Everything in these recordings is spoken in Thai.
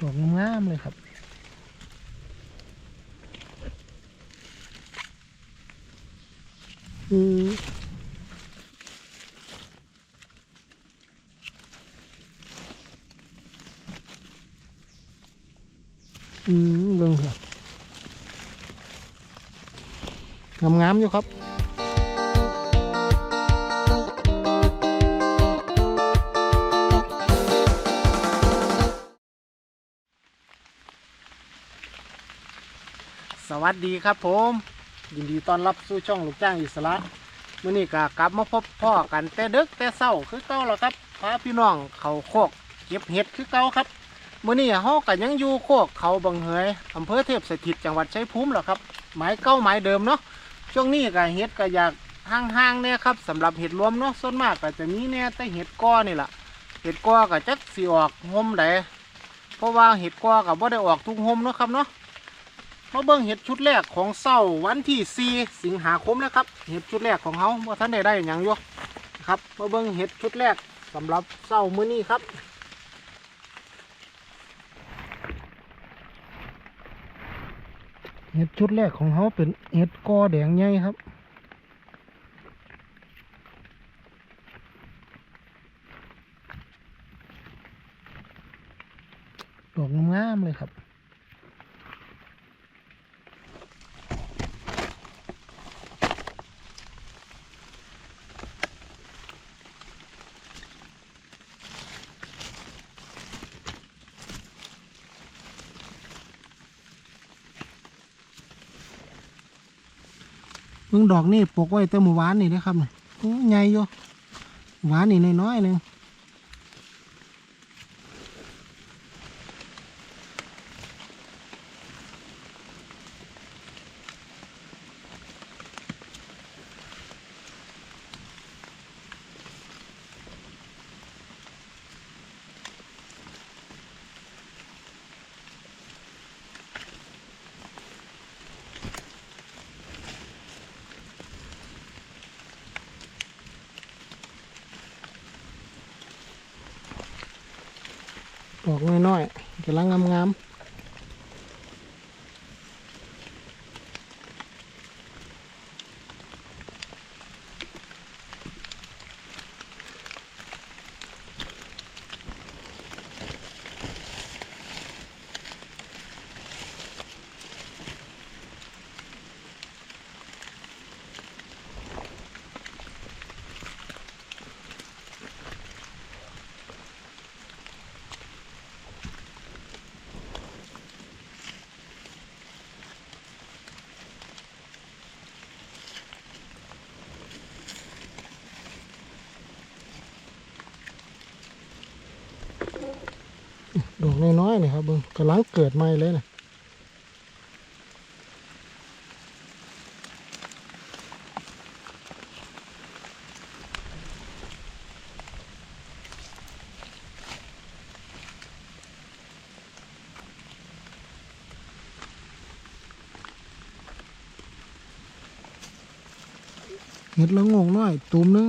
ดอกงามเลยครับอืมอืมเบิ่งครับงามๆอยู่ครับ วัสดีครับผม ยินดีต้อนรับสู่ช่องลูกจ้างอิสระมื่อนี้ก็กลับมาพบพ่อกันแต่ดึกแต่เศร้าคือเก่าแล้วครับพาพี่น้องเขาโคกเก็บเห็ดคือเก่าครับมื่อนี้เฮาก็ยังอยู่โคกเขาบังเหยอำเภอเทพสถิตจังหวัดชัยภูมิแหละครับหมายเก้าหมายเดิมเนาะช่วงนี้ก็เห็ดก็อยากห่างๆเนี่ยครับสำหรับเห็ดรวมเนาะส่วนมากก็จะมีเนี่ยแต่เห็ดก้อนี่แหละเห็ดก้อก็จักสีออกห่มใดเพราะว่าเห็ดก้อก็บ่ได้ออกทุกห่มเนาะครับเนาะ มาเบิ่งเห็ดชุดแรกของเศร้าวันที่ 4 สิงหาคมนะครับ เห็ดชุดแรกของเขาว่าท่านได้ได้หยังยู่ครับมาเบิ่งเห็ดชุดแรกสำหรับเศร้ามื้อนี้ครับเห็ดชุดแรกของเขาเป็นเห็ดกอแดงใหญ่ครับดอกงามเลยครับ ดอกนี่ปกไว้แต่เมื่อวานนี่นะครับนี่ใหญ่อยู่หวานนี่น้อยๆหนึง ดอกน้อยๆกำลังงามๆ น้อยๆนี่ครับเบิ่งกำลังเกิดใหม่เลยนะเห็ดละงงน้อย ตูมนึง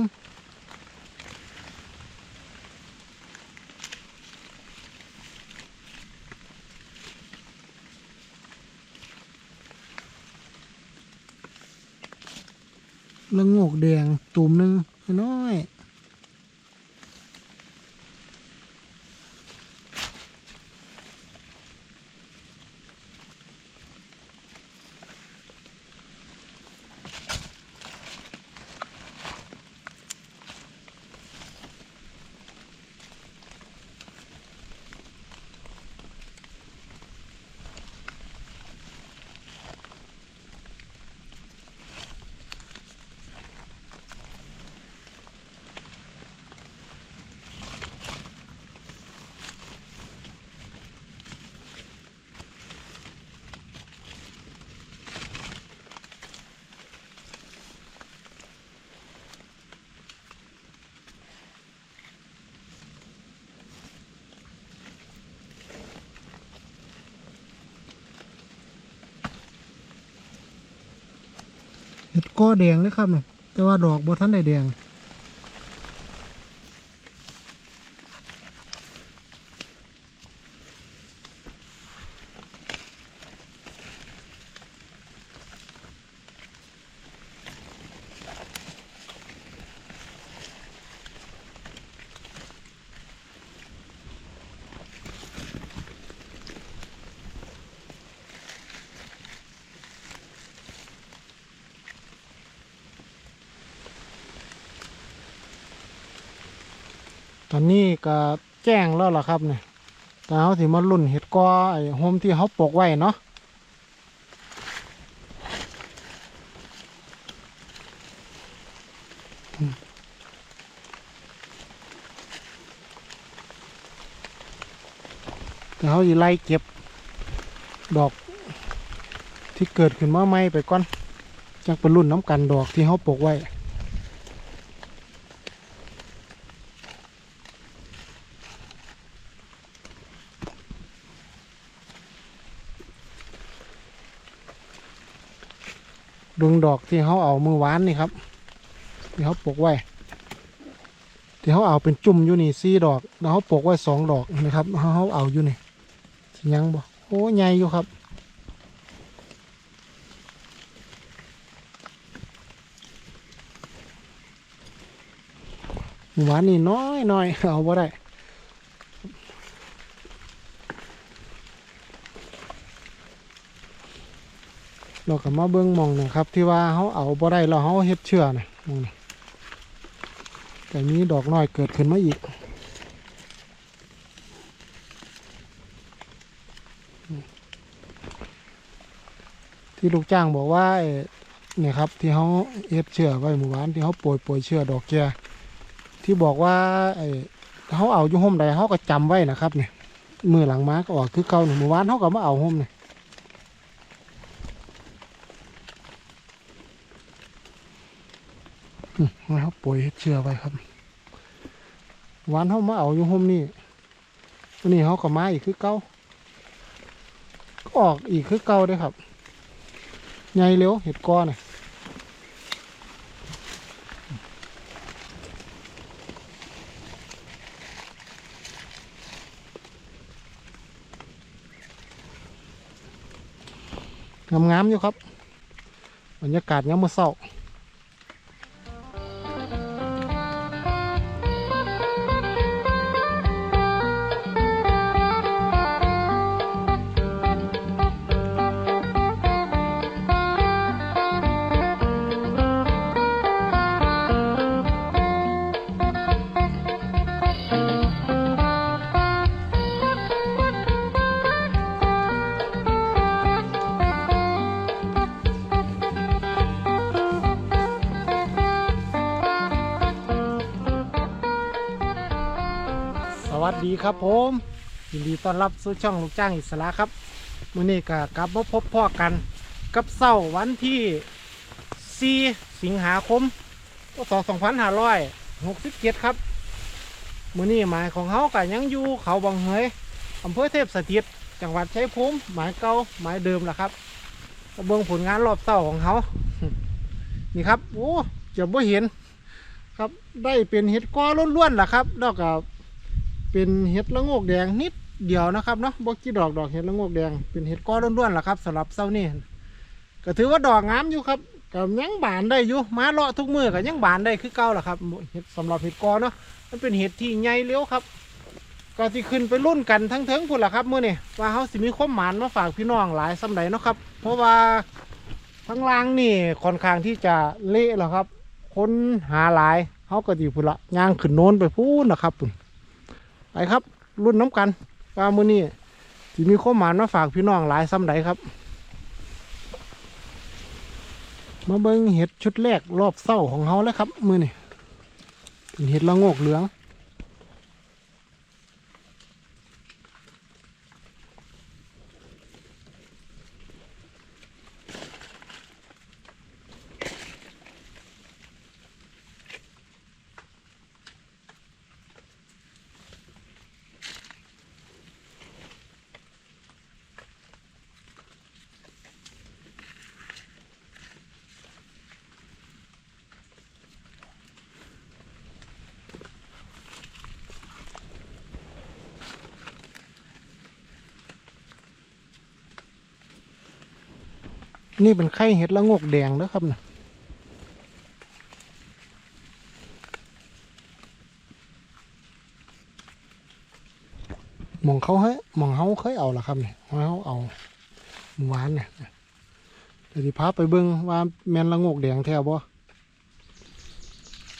ละโงกแดงตุ่มหนึ่งน้อย เห็ดก้อแดงเลยครับเนี่ยแต่ว่าดอกบ่ทันได้แดง ตอนนี้ก็แจ้งแล้วล่ะครับเนี่ยแต่เขาสิมาลุ่นเห็ดกอไอ้โฮมที่เขาปลูกไว้เนาะแต่เขาสิไล่เก็บดอกที่เกิดขึ้นมาใหม่ไปก่อนจังเป็นรุ่นน้ำกันดอกที่เขาปลูกไว้ ดวงดอกที่เขาเอามือหวานนี่ครับที่เขาปลูกไว้ ที่เขาเอาเป็นจุ่มอยู่นี่สี่ดอกแล้วเขาปลูกไว้สองดอกนะครับเขาเอาอยู่นี่สิยังบ่โอ้ใหญ่อยู่ครับหวานนี่น้อยน้อยเอาบ่ได้ เราก็มาเบิ้องมองหนึ่งครับ ที่ว่าเขาเอาบ่ได้เราเขาเฮ็ดเชื่อนะมองนี้แต่มีดอกน้อยเกิดขึ้นมาอีกที่ลูกจ้างบอกว่าเนี่ยครับที่เขาเฮ็ดเชื่อไว้หมู่บ้านที่เขาโปรยโปรยเชื่อดอกแกที่บอกว่าเขาเอาอยู่ห่มใดเขาก็จำไว้นะครับเนี่ยมือหลังมาก็ออกคือเก่าหมู่บ้านเขาก็มาเอาห่มเนี่ย อืม นะครับปุ๋ยเฮ็ดเชื่อไว้ครับหวานเขามาเอาอยู่ห่มนี่วันนี้เขาก็มาอีกคือเก่าก็ออกอีกคือเก่าด้วยครับใหญ่เร็วเห็ดก้อนน่ะงามๆอยู่ครับ บรรยากาศยามมื้อเช้า วัสดีครับผมยินดีต้อนรับสู่ช่องลูกจ้างอิสระครับมื้อนี้ก็กลับมาพบพ่อกัน กับเสาร์วันที่ 4 สิงหาคมพศ2567 ครับมื้อนี้หมายของเฮาก็ยังอยู่เขาบางเหยอำเภอเทพสถิตจังหวัดชัยภูมิหมายเก่าหมายเดิมล่ะครับเบิ่งผลงานรอบเสาร์ของเขานี่ครับโอ้จะบ่เห็นครับได้เป็นเห็ดกอล้วนๆล่ะครับแล้วก็ เป็นเห็ดละงกแดงนิดเดียวนะครับเนาะบกี่ดอกดอกเห็ดละงกแดงเป็นเห็ดก้อล้วนๆล่ะครับสำหรับเซานี่ก็ถือว่าดอกงามอยู่ครับก็ยังบานได้อยู่มาเลาะทุกมือก็ยังบานได้คือเก่าล่ะครับเห็ดสำหรับเห็ดกอเนาะมันเป็นเห็ดที่ใหญ่เลี้ยวครับก็สิขึ้นไปรุ่นกันทั้งเทิงพุ่นล่ะครับเมื้อนี้ว่าเฮาสิมีความหมานมาฝากพี่น้องหลายสำใดเนาะครับ เพราะว่าทั้งล่างนี่ค่อนข้างที่จะเละแล้วครับ คนหาหลายเฮาก็สิพุ่นละย่างขึ้นโน้นไปพูนนะครับพุ่น ไปครับรุ่นน้ำกันปลามือนี่ที่มีข้อมหมานมาฝากพี่น้องหลายซ้ำใดครับ มาเบิ้งเห็ดชุดแรกรอบเศร้าของเขาแล้วครับ มือนี่เป็นเห็ดละงกเหลือง นี่เป็นไข่เห็ดละงกแดงนะครับนะมองเขาให้หมองเขาเคยเอาละครับเนี่ยเขาเอาหวานเนี่ยเดี๋ยวพาไปเบิ้งว่าแมนละงกแดงแท้บ่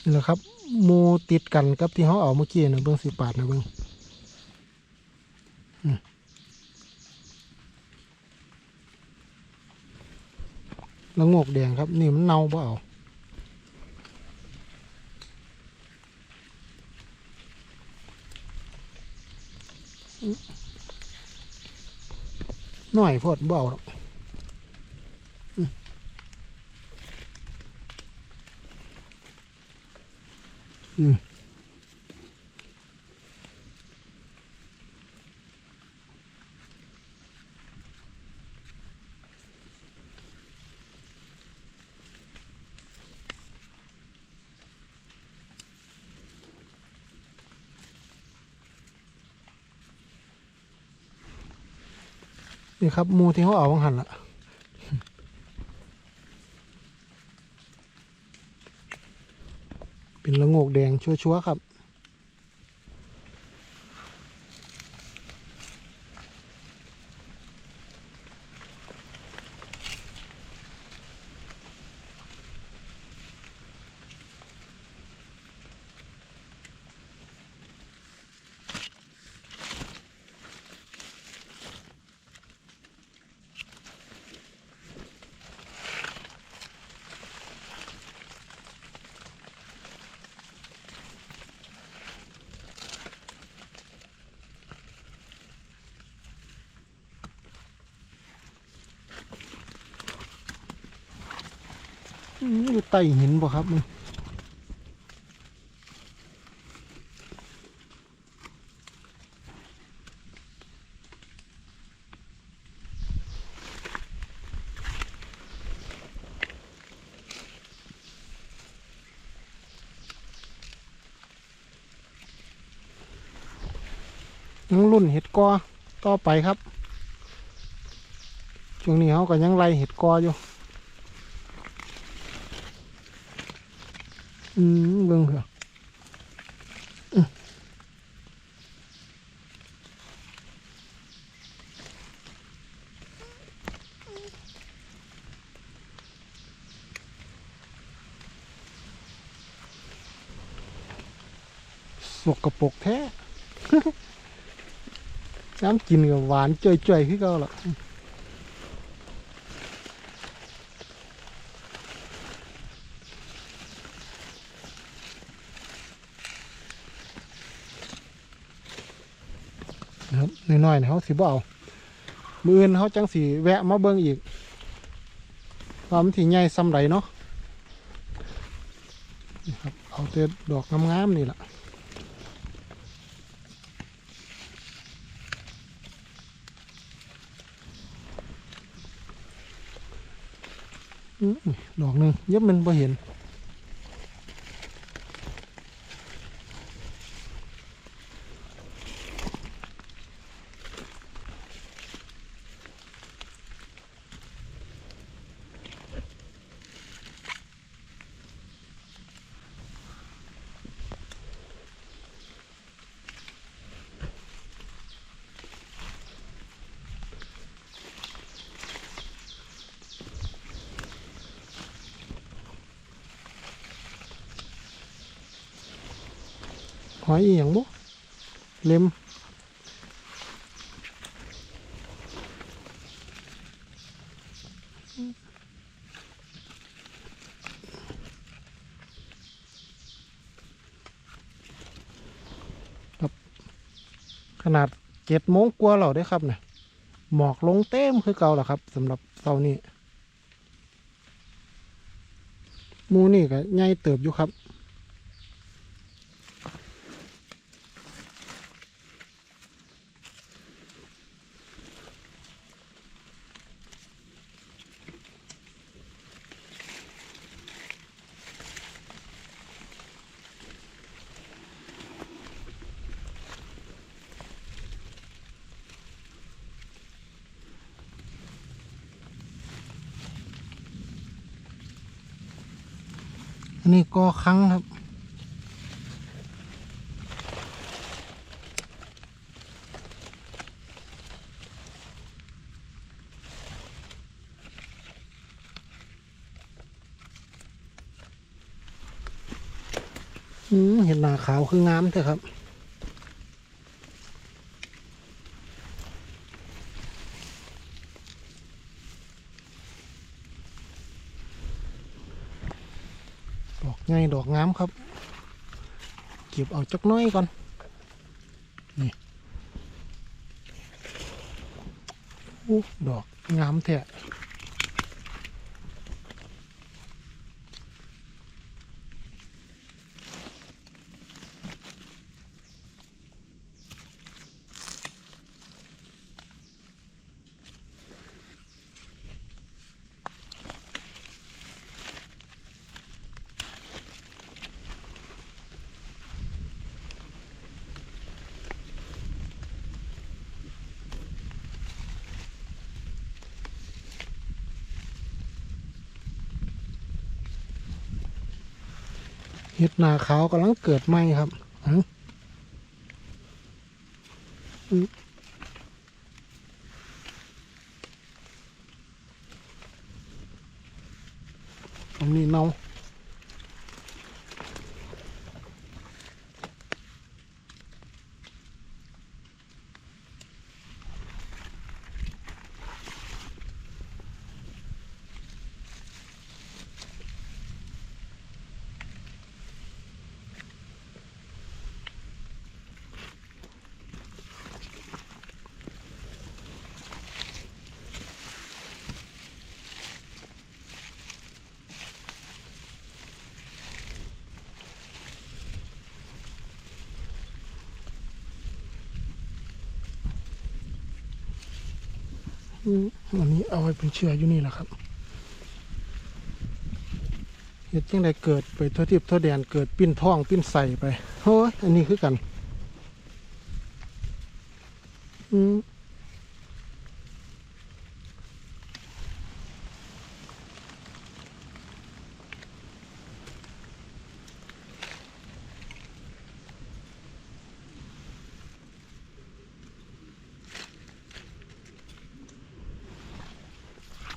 นี่แหละครับหมูติดกันกับที่เขาเอาเมื่อกี้นะเบิ้งสิปาดนะเบิ้งอืม ล้วงกแดงครับ นี่มันเน่าเปล่าหน่อยโพดเบาหรอกอืม นี่ครับมูที่เขาเอาวังหันละเป็นละงกแดงชัวๆครับ อยู่ใต้หินบ่ครับมึงยังรุ่นเห็ดกอต่อไปครับ ช่วงนี้เขาก็ยังไล่เห็ดกออยู่ อืมเบิ่งเถอะอื้อสกปรกแท้ น้ำกินกับหวานจ่อยๆคือเก่าล่ะนะครับ น้อยนะเขาสิบ่เอามืออื่นเขาจังสีแวะมาเบิ่งอีกความนถี่ใหญ่ซ้ำไรเนาะนี่ครับเอาแต่ดอกงามๆนี่แหละดอกหนึ่งเยับมันบ่เห็น อยอีหยังบ่เล็มครับขนาดเจ็ดโมงกว่าแล้วได้ครับเนี่ยหมอกลงเต็มคือเก่าแล้วครับสำหรับเสานี้มูนี่ก็ใหญ่เติบอยู่ครับ อันนี้ก็ครั้งครับออืมเห็นหนาขาวคืองามเถอะครับ ไงดอกงามครับ เก็บเอาจักน้อยก่อน นี่โอ้ดอกงามแท้ เห็ดหนาขาวกำลังเกิดใหม่ครับ อันนี้เอาไว้เป็นเชื้ออยู่นี่แหละครับเห็ดยังไดเกิดไปทั่วทิพย์ทั่วแดนเกิดปิ้นท้องปิ้นใส่ไปโอ้ยอันนี้คือกัน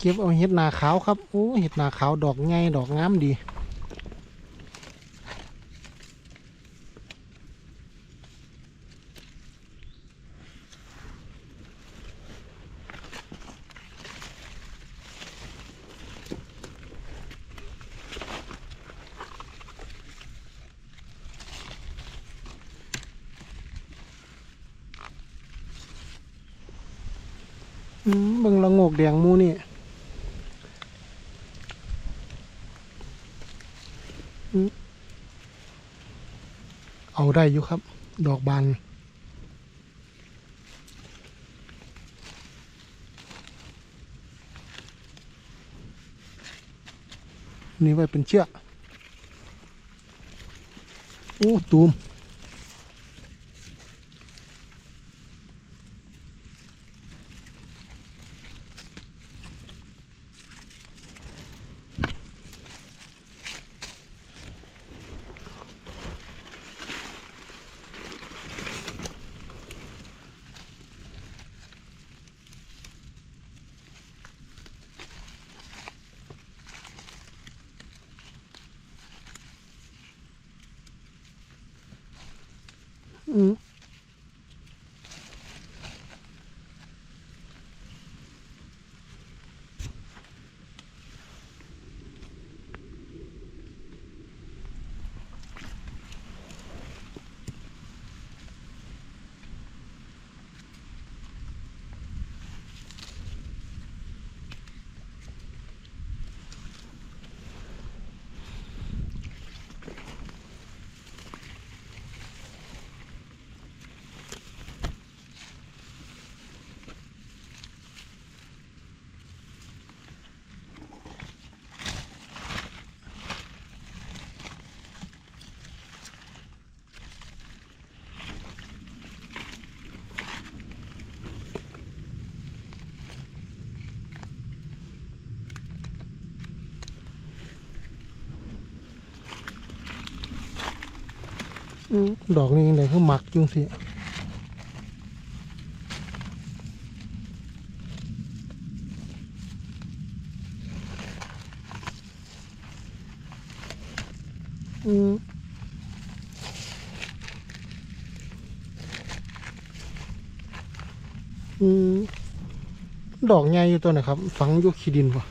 ก็บเอาเห็ดนาขาวครับโอ้เห็ดนาขาวดอกไงดอกงามดี อืมเบิ่งละงกแดงมูนี่อืมเอา ได้อยู่ครับ ดอกบานนี่ไว้เป็นเชือกโอ้ตูม ดอกนี้ยังไงขาหมักจุงสิอืมดอกใหญ่อยู่ตัวหนะครับ ฝังอยู่ขี้ดินวะ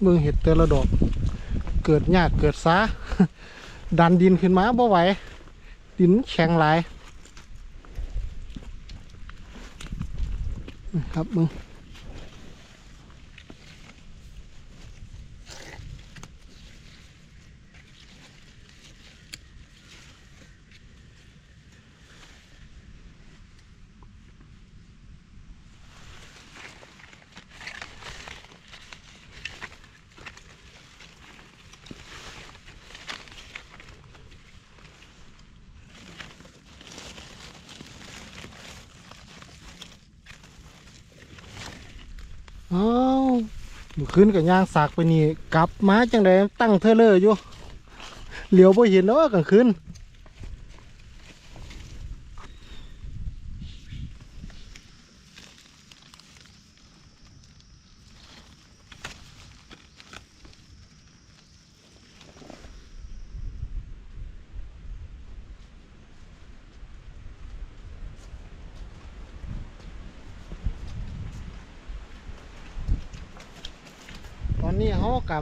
เมืองเห็ดแต่ละดอก เกิดยากเกิดซาดันดินขึ้นมาบ่ไหว ดินแข็งหลายครับมึงอ้าวเมือขึ้นกับยางสากไปนี่กลับมาจังไดตั้งเทเลอร์อยู่เหลียวบ่เห็นเนาะกลางคืน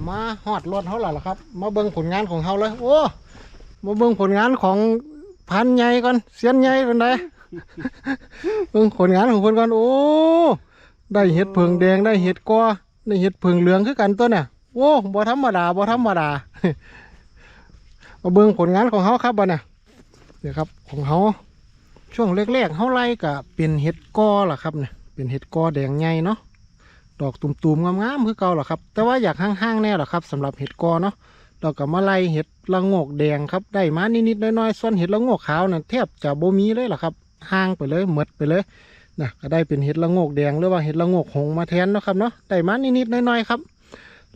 มาฮอดรถเขาแล้วล่ะครับ มาเบิ่งผลงานของเขาเลยโอ้มาเบิ่งผลงานของพันใหญ่ก่อนเสียนใหญ่เป็นไดเบิ่งผลงานของคนก่อนโอ้ได้เห็ดเพิงแดงได้เห็ดกอได้เห็ดเพิงเหลืองคือกันตัวเนี่ยโอ้บ่ธรรมดาบ่ธรรมดามาเบิ่งผลงานของเขาครับบ่เนี่ยเดี๋ยวครับของเขาช่วงแรกๆเขาไล่กับเป็นเห็ดกอล่ะครับเนี่ยเป็นเห็ดกอแดงใหญ่เนาะ ดอกตุ่มๆงามๆคือเก่าหรอครับ แต่ว่าอยากห้างๆแน่หรอครับสำหรับเห็ดกอเนาะดอกกับมะไลเห็ดละงกแดงครับได้มานิดๆน้อยๆส่วนเห็ดละงกขาวน่ะแทบจะบ่มีเลยหรอครับห่างไปเลยหมดไปเลยนะก็ได้เป็นเห็ดละงกแดงหรือว่าเห็ดละงกหงมาแทนนะครับเนาะได้มานิดๆน้อยๆครับ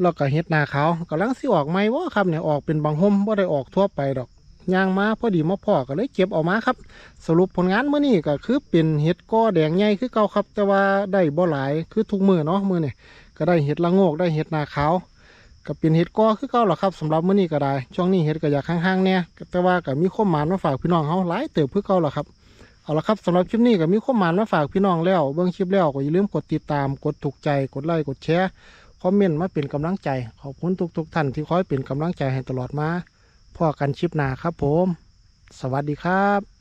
แล้วก็เห็ดนาขาวกำลังสิออกไหมวะครับเนี่ยออกเป็นบางห่มบ่ได้ออกทั่วไปดอก ย่างมาพอดีมาพอก็เลยเก็บออกมาครับ สรุปผลงานเมื่อนี้ก็คือเป็นเห็ดกอแดงใหญ่คือเก่าครับ แต่ว่าได้บ่หลายคือทุกมือเนาะมือเนี่ยก็ได้เห็ดละโงกได้เห็ดนาขาวก็เป็นเห็ดกอคือเก่าหรอครับสำหรับมื้อนี้ก็ได้ ช่วงนี้เห็ดก็อยากห่างๆเนี่ยแต่ว่าก็มีข้อมานมาฝากพี่น้องเขาหลายเติบคือเก่าหรอครับเอาละครับสำหรับคลิปนี้ก็มีข้อมานมาฝากพี่น้องแล้วเบื้องคลิปแล้วก็อย่าลืมกดติดตามกดถูกใจกดไลค์กดแชร์คอมเมนต์มาเป็นกำลังใจ ขอบคุณทุกๆท่านที่คอยเป็นกำลังใจให้ตลอดมา พ่อกันชิปนาครับผม สวัสดีครับ